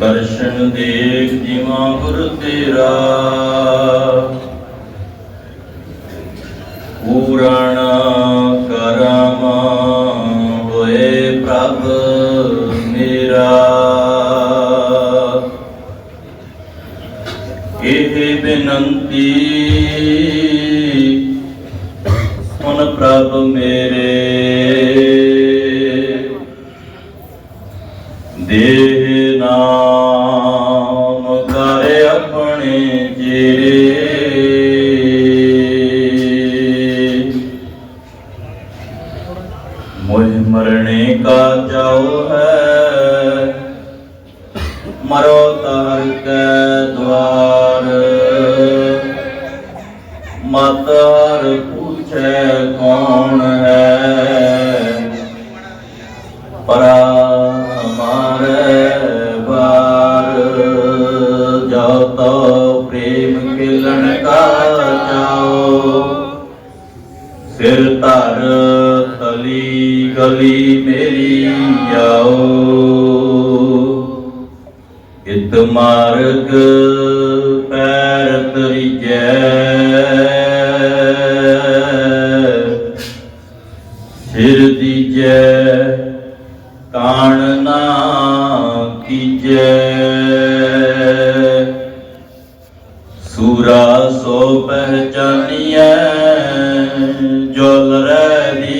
ਬਿਨ ਦੇਖ ਜਿਵਾ ਗੁਰ ਤੇਰਾ। ਪੂਰਣ ਕਰਮ ਹੋਏ ਪ੍ਰਭ ਮੇਰਾ। ਇਹ ਬੇਨੰਤੀ ਸੁਨ ਪ੍ਰਭ ਮੇਰੇ। ਮੁਝ ਮਰਣੇ ਕਾ ਜਾਉ ਹੈ। ਮਰੋ ਤਾਰ ਕੈ ਦਵਾਰ। ਮਤ ਹਰ ਪੁੱਛੈ ਕੌਣ ਹੈ। ਪਰਾ ਹਮਾਰੇ ਬਾਰ ਜੋ ਤੋ ਪ੍ਰੇਮ ਕਿਲਣ ਕਾ ਚਾਓ ਸਿਰ ਗਲੀ ਗਲੀ ਮੇਰੀ ਆਓ। ਇਤ ਮਾਰਗ ਪੈਰ ਤਰੀਜੈ ਸਿਰ ਦੀਜੈ, ਕਾਣ ਨਾ ਕੀਜੈ। ਸੂਰਾ ਸੋ ਪਹਿਚਾਨੀਐ, ਜੋਲ ਰਹਿ ਦੀਨ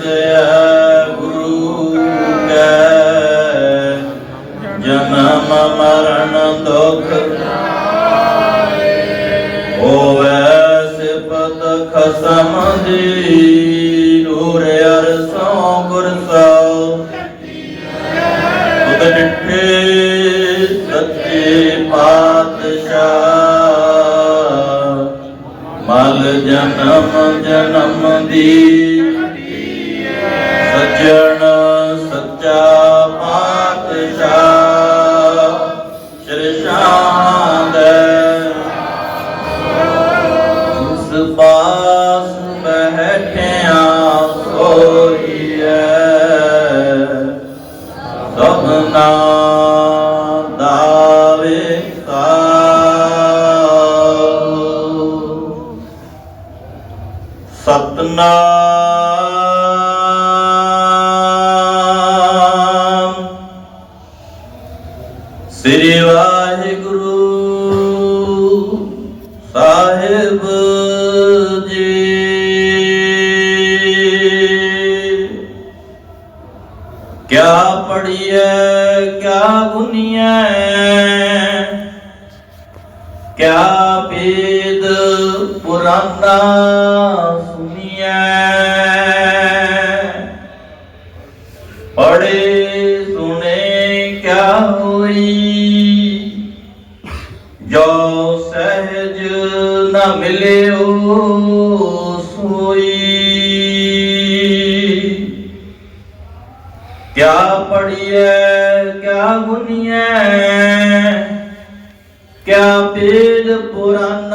ਖਸਮ ਦੀ ਨੂਰ ਅਰਸੋਂ ਗੁਰ ਸੋ ਤੁਧ ਸੱਚੇ ਪਾਤਸ਼ਾਹ। ਮਲ ਜਨਮ ਜਨਮ ਦੀ ਸਜਣ ਬੈਠਿਆ ਸੋਈਐ ਸਭਨਾ ਦਾਵੇ ਸਤਨਾਮ ਕਿਆ ਪੜੀਐ ਕਿਆ ਗੁਨੀਐ? ਕਿਆ ਪੀਦ ਪੁਰਾਨਾ ਸੁਨੀਐ ਪੜੇ ਸੁਣੇ, ਕਿਆ ਹੋਈ? ਜੋ ਸਹਿਜ ਨ ਮਿਲਿਓ, ਸੋਈ। ਕਿਆ ਪੜੀਐ ਕਿਆ ਗੁਨੀਐ ਕਿਆ ਪੇਦ ਪੁਰਾਨਾ